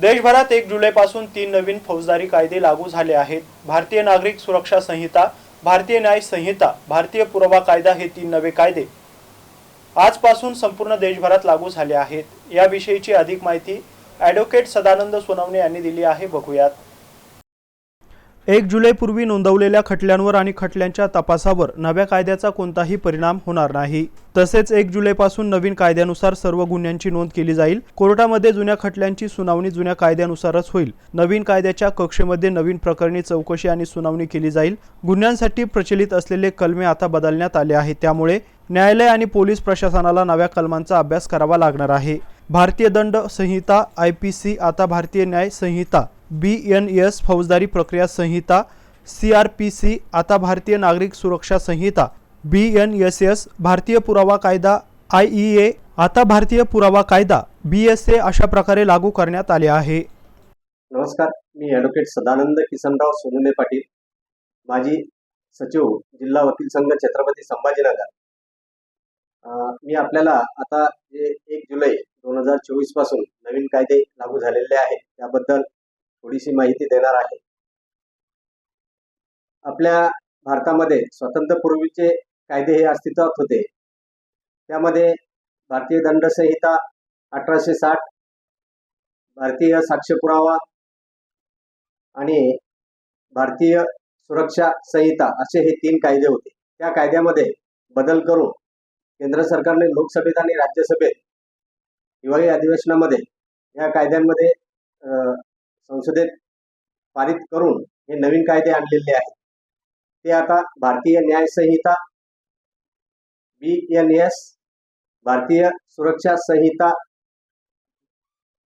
देशभरात एक जुलैपासून तीन नवीन फौजदारी कायदे लागू झाले आहेत. भारतीय नागरिक सुरक्षा संहिता भारतीय न्याय संहिता भारतीय पुरावा कायदा हे तीन नवे कायदे आजपासून संपूर्ण देशभरात लागू झाले आहेत. याविषयीची अधिक माहिती ॲडव्होकेट सदानंद सोनवणे यांनी दिली आहे. बघूयात. एक जुलैपूर्वी नोंदवलेल्या खटल्यांवर आणि खटल्यांच्या तपासावर नव्या कायद्याचा कोणताही परिणाम होणार नाही. तसेच एक जुलैपासून नवीन कायद्यानुसार सर्व गुन्ह्यांची नोंद केली जाईल. कोर्टामध्ये जुन्या खटल्यांची सुनावणी जुन्या कायद्यानुसारच होईल. नवीन कायद्याच्या कक्षेमध्ये नवीन प्रकरणी चौकशी आणि सुनावणी केली जाईल. गुन्ह्यांसाठी प्रचलित असलेले कलमे आता बदलण्यात आले आहेत. त्यामुळे न्यायालय आणि पोलीस प्रशासनाला नव्या कलमांचा अभ्यास करावा लागणार आहे. भारतीय दंड संहिता आय पी सी आता भारतीय न्याय संहिता बी एन एस फौजदारी प्रक्रिया संहिता सी आर पी सी आता भारतीय नागरिक सुरक्षा संहिता बी एन एस एस भारतीय पुरावा कायदा आय ई ए आता भारतीय पुरावा कायदा बी एस ए अशा प्रकारे लागू करण्यात आले आहे. नमस्कार मी ॲडव्होकेट सदानंद किसनराव सोनुने पाटील. माजी सचिव जिल्हा वकील संघ छत्रपती संभाजीनगर. मी आपल्याला आता जे एक जुलै दोन हजार चोवीसपासून नवीन कायदे लागू झालेले आहेत त्याबद्दल थोडीशी माहिती देणार आहे. आपल्या भारतामध्ये स्वातंत्र्यपूर्वीचे कायदे हे अस्तित्वात होते. त्यामध्ये भारतीय दंड संहिता अठराशे साठ भारतीय साक्ष पुरावा आणि भारतीय सुरक्षा संहिता असे हे तीन कायदे होते. त्या कायद्यामध्ये बदल करून केंद्र सरकारने लोकसभेत आणि राज्यसभेत हिवाळी अधिवेशनामध्ये या कायद्यांमध्ये संसदेत पारित करून हे नवीन कायदे आणलेले आहेत. ते आता भारतीय न्याय संहिता बी एन एस भारतीय सुरक्षा संहिता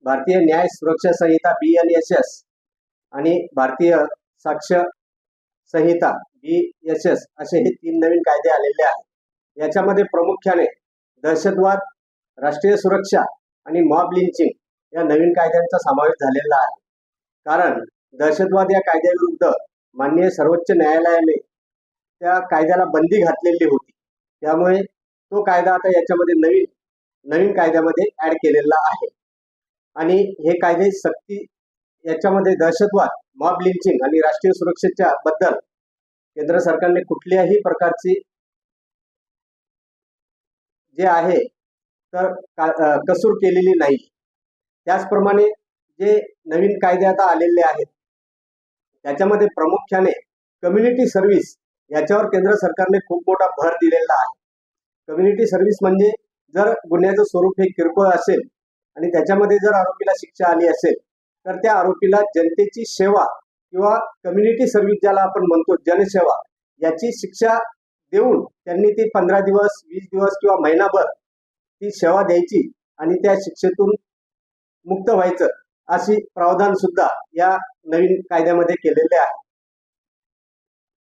भारतीय न्याय सुरक्षा संहिता बी एन एस एस आणि भारतीय साक्ष संहिता बी एस एस असे हे तीन नवीन कायदे आलेले आहेत. याच्यामध्ये प्रामुख्याने दहशतवाद राष्ट्रीय सुरक्षा आणि मॉब लिंचिंग या नवीन कायद्यांचा समावेश झालेला आहे. कारण दहशतवाद या कायद्याविरुद्ध माननीय सर्वोच्च न्यायालयाने त्या कायद्याला बंदी घातलेली होती. त्यामुळे तो कायदा आता याच्यामध्ये नवीन नवीन कायद्यामध्ये ऍड केलेला आहे. आणि हे कायदे सक्ती याच्यामध्ये दहशतवाद मॉब लिंचिंग आणि राष्ट्रीय सुरक्षेच्या बद्दल केंद्र सरकारने कुठल्याही प्रकारची जे आहे तर कसूर केलेली नाही. त्याचप्रमाणे जे नवीन कायदे आता आलेले आहेत त्याच्यामध्ये प्रामुख्याने कम्युनिटी सर्व्हिस याच्यावर केंद्र सरकारने खूप मोठा भर दिलेला आहे. कम्युनिटी सर्व्हिस म्हणजे जर गुन्ह्याचं स्वरूप हे किरकोळ असेल आणि त्याच्यामध्ये जर आरोपीला शिक्षा आली असेल तर त्या आरोपीला जनतेची सेवा किंवा कम्युनिटी सर्व्हिस ज्याला आपण म्हणतो जनसेवा याची शिक्षा देऊन त्यांनी ती पंधरा दिवस वीस दिवस किंवा महिनाभर ती सेवा द्यायची आणि त्या शिक्षेतून मुक्त व्हायचं. अशी प्रावधान सुद्धा या नवीन कायद्यामध्ये केलेले आहे.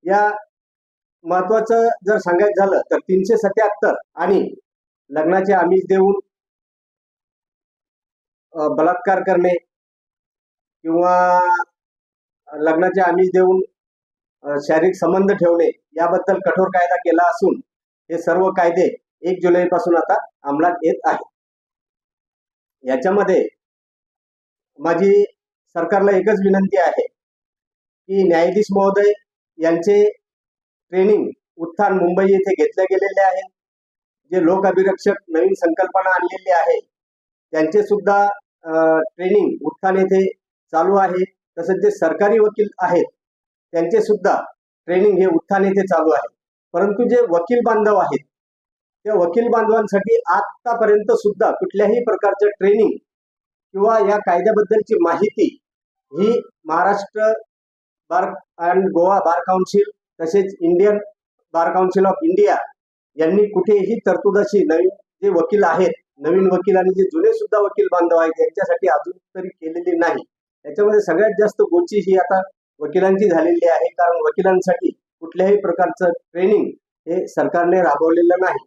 या महत्वाचं जर सांगायचं झालं तर तीनशे सत्याहत्तर आणि लग्नाचे आमिष देऊन बलात्कार करणे किंवा लग्नाचे आमिष देऊन शारीरिक संबंध ठेवणे याबद्दल कठोर कायदा केला असून हे सर्व कायदे एक जुलै पासून आता अंमलात येत आहे याच्यामध्ये माझी सरकारला एकच विनंती आहे की न्यायाधीश महोदय यांचे ट्रेनिंग उत्थान मुंबई येथे घेतले गेलेले आहे. जे लोक अभिरक्षक नवीन संकल्पना आणलेली आहे त्यांचे सुद्धा ट्रेनिंग उत्थान येथे चालू आहे. तसेच जे सरकारी वकील आहेत त्यांचे सुद्धा ट्रेनिंग हे उत्थान येथे चालू आहे. परंतु जे वकील बांधव आहेत त्या वकील बांधवांसाठी आतापर्यंत सुद्धा कुठल्याही प्रकारचं ट्रेनिंग किंवा या कायद्याबद्दलची माहिती ही Maharashtra bar and Goa bar council तसेच Indian bar council of India यांनी कुठेही तरतूद अशी नवीन जे वकील आहेत नवीन वकील आणि जे जुने सुद्धा वकील बांधव आहेत यांच्यासाठी अजून तरी केलेली नाही. त्याच्यामध्ये सगळ्यात जास्त गोची ही आता वकिलांची झालेली आहे कारण वकिलांसाठी कुठल्याही प्रकारचं ट्रेनिंग हे सरकारने राबवलेलं नाही.